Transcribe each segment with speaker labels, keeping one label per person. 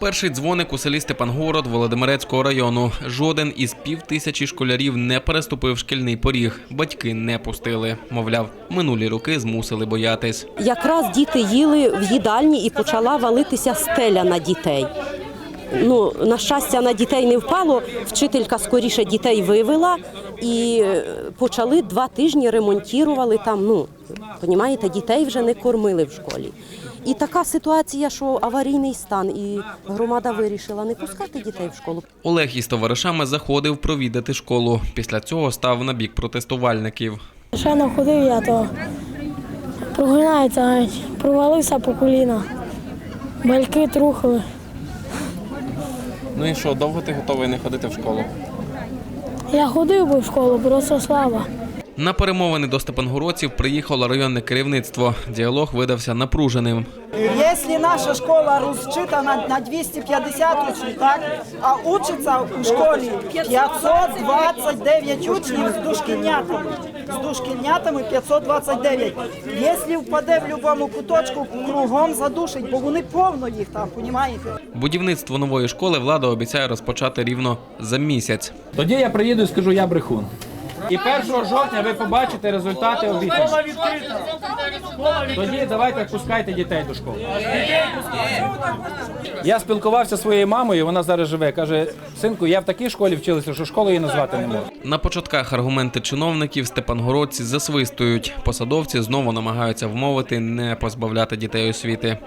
Speaker 1: Перший дзвоник у селі Степангород Володимирецького району. Жоден із півтисячі школярів не переступив шкільний поріг. Батьки не пустили. Мовляв, минулі роки змусили боятись.
Speaker 2: Якраз діти їли в їдальні і почала валитися стеля на дітей. Ну, на щастя, на дітей не впало. Вчителька скоріше дітей вивела і е, почали два тижні ремонтували там. Ну, понімаєте, дітей вже не кормили в школі. І така ситуація, що аварійний стан, і громада вирішила не пускати дітей в школу.
Speaker 1: Олег із товаришами заходив провідати школу. Після цього став на бік протестувальників.
Speaker 3: Ще не ходив я, то прогинається, провалився по коліна. Бальки трухали.
Speaker 1: Ну і що, довго ти готовий не ходити в школу?
Speaker 3: Я ходив би в школу, просто слава.
Speaker 1: На перемовини до Степангородців приїхало районне керівництво. Діалог видався напруженим.
Speaker 4: Если наша школа рассчитана на 250 учнів, так, а учиться у школі 529 учнів з дошкільнятами. З дошкільнятами 529. Якщо впаде в будь-якому куточку, кругом задушить, бо вони повно їх там, понімаєте?
Speaker 1: Будівництво нової школи влада обіцяє розпочати рівно за місяць.
Speaker 5: Тоді я приїду і скажу, я брехун. І 1 жовтня ви побачите результати обіцянки. Тоді давайте пускайте дітей до школи. Я спілкувався зі своєю мамою, вона зараз живе. Каже, синку, я в такій школі вчилася, що школу її назвати не можу.
Speaker 1: На початках аргументи чиновників степангородці засвистують. Посадовці знову намагаються вмовити не позбавляти дітей освіти.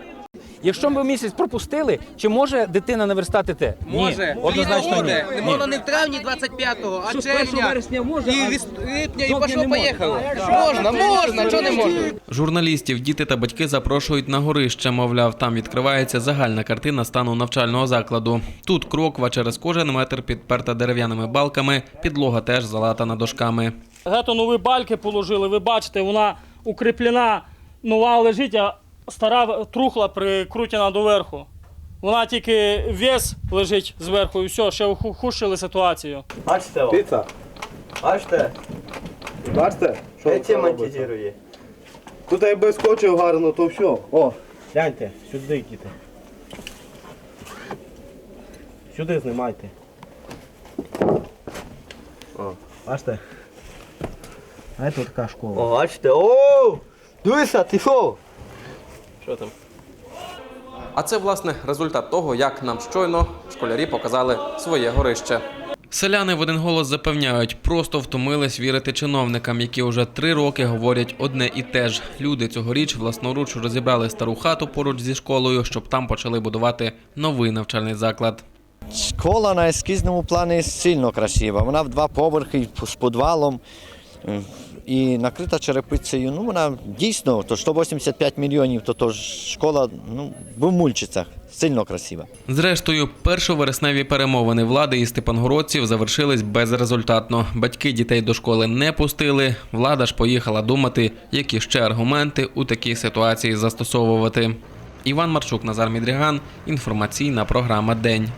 Speaker 5: Якщо ми місяць пропустили, чи може дитина не верстати те?
Speaker 6: Може,
Speaker 5: ні, однозначно ні.
Speaker 6: буде. Не можна не в травні 25-го, а червня.
Speaker 5: вересня може,
Speaker 6: і
Speaker 5: а
Speaker 6: липня, і
Speaker 5: жовтня
Speaker 6: пошло
Speaker 5: не
Speaker 6: поїхало. Можна, можна, чого не можна?
Speaker 1: Журналістів діти та батьки запрошують на горище. Мовляв, там відкривається загальна картина стану навчального закладу. Тут кроква через кожен метр підперта дерев'яними балками, підлога теж залатана дошками.
Speaker 7: Гето нові бальки положили, ви бачите, вона укріплена, нова лежить, а стара трухла прикрутена доверху. Вона тільки вес лежить зверху і все, ще ухудшили ситуацію.
Speaker 8: Бачите, о.
Speaker 9: Піца.
Speaker 8: бачите,
Speaker 9: Бачите? Що це робиться?
Speaker 8: монтизує.
Speaker 9: Тут якби скочив гарно, то все. О,
Speaker 8: Гляньте, сюди діти. Сюди знімайте. О, бачите? А це така школа. О, бачите, о! Дивися, ти що?
Speaker 1: Що там? А це власне результат того, як нам щойно школярі показали своє горище. Селяни в один голос запевняють, просто втомились вірити чиновникам, які вже три роки говорять одне і те ж. Люди цьогоріч власноруч розібрали стару хату поруч зі школою, щоб там почали будувати новий навчальний заклад.
Speaker 10: Школа на ескізному плані сильно красива. Вона в два поверхи з підвалом і накрита черепицею. Ну, вона дійсно, то 185 мільйонів, то, то школа ну, в Мульчицях. Сильно красива.
Speaker 1: Зрештою, першовересневі перемовини влади і степангородців завершились безрезультатно. Батьки дітей до школи не пустили. Влада ж поїхала думати, які ще аргументи у такій ситуації застосовувати. Іван Марчук, Назар Мідріган. Інформаційна програма День.